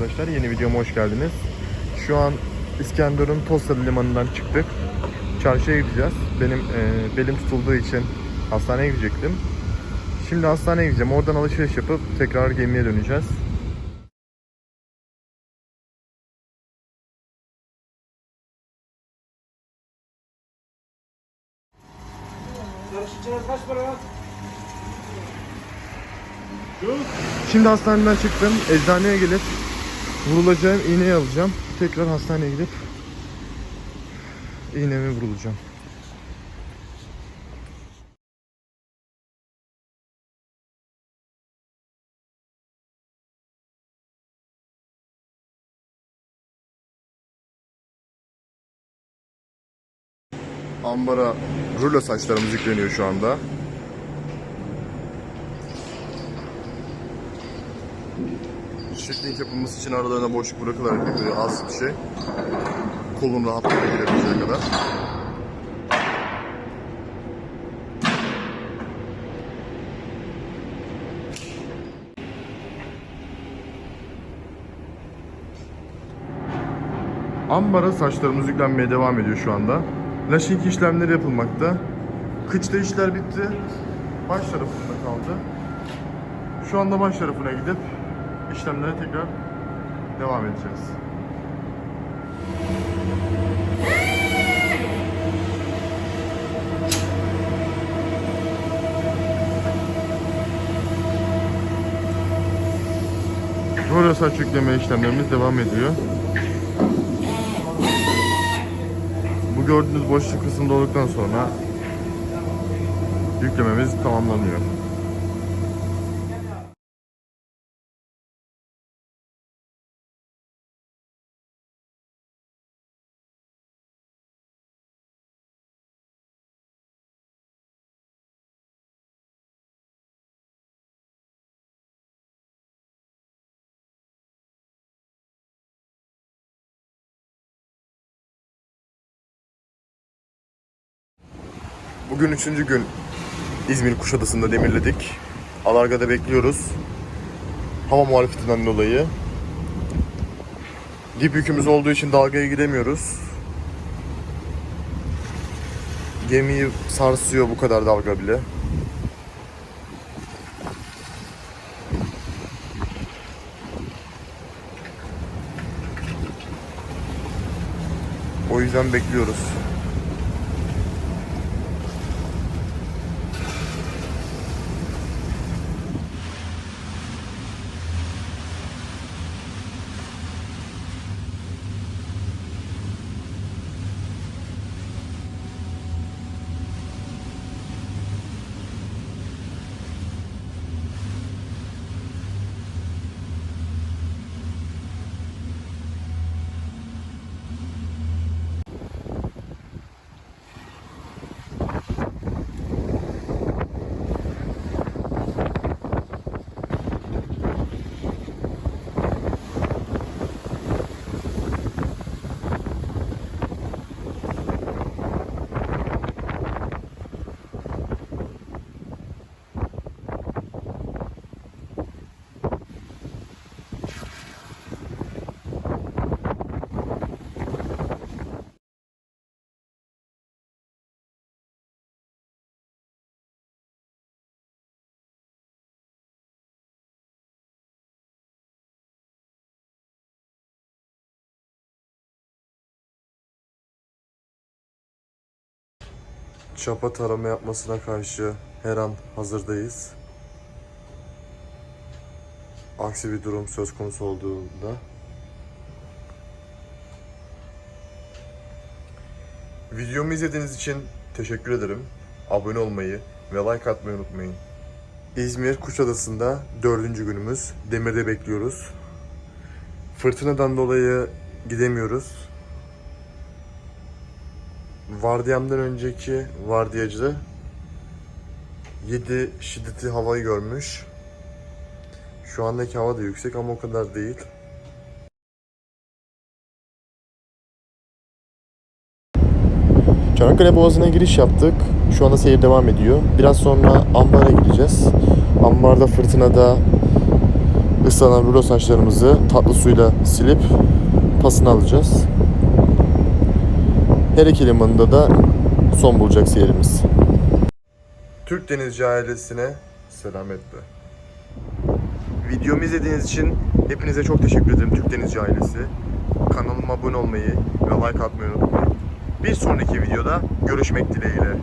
arkadaşlar. Yeni videoma hoş geldiniz. Şu an İskenderun Tosalı Limanı'ndan çıktık. Çarşıya gideceğiz. Benim e, belim tutulduğu için hastaneye gidecektim. Şimdi hastaneye gideceğim. Oradan alışveriş yapıp tekrar gemiye döneceğiz. Şimdi hastaneden çıktım. Eczaneye gelip vurulacağım iğneyi alacağım. Tekrar hastaneye gidip iğnemi vurulacağım. Ambara rulo saçlarımız yükleniyor şu anda. Şekling yapılması için aralarına boşluk bırakılarak böyle az bir şey. Kolun rahatlıkla girebileceği kadar. Ambara saçlarımız yüklenmeye devam ediyor şu anda. Lashing işlemleri yapılmakta. Kıçta işler bitti. Baş tarafında kaldı. Şu anda baş tarafına gidip işlemlere tekrar devam edeceğiz. Böyle saç yükleme işlemlerimiz devam ediyor. Bu gördüğünüz boşluk kısım dolduktan sonra yüklememiz tamamlanıyor. Bugün üçüncü gün İzmir Kuşadası'nda demirledik. Alarga'da bekliyoruz. Hava muhalefetinden dolayı. Dip yükümüz olduğu için dalgaya gidemiyoruz. Gemiyi sarsıyor bu kadar dalga bile. O yüzden bekliyoruz. Çapa tarama yapmasına karşı her an hazırdayız. Aksi bir durum söz konusu olduğunda Videomu izlediğiniz için teşekkür ederim. Abone olmayı ve like atmayı unutmayın. İzmir Kuşadası'nda dördüncü günümüz. Demirde bekliyoruz. Fırtınadan dolayı gidemiyoruz. Vardiyamdan önceki vardiyacı 7 şiddeti havayı görmüş. Şu andaki hava da yüksek ama o kadar değil. Çanakkale Boğazı'na giriş yaptık. Şu anda seyir devam ediyor. Biraz sonra ambara gideceğiz. Ambarda fırtınada ıslanan rulo saçlarımızı tatlı suyla silip pasını alacağız. Her iki limanında da son bulacak seyirimiz. Türk Denizci ailesine selametle. Videomu izlediğiniz için hepinize çok teşekkür ederim Türk Denizci ailesi. Kanalıma abone olmayı ve like atmayı unutmayın. Bir sonraki videoda görüşmek dileğiyle.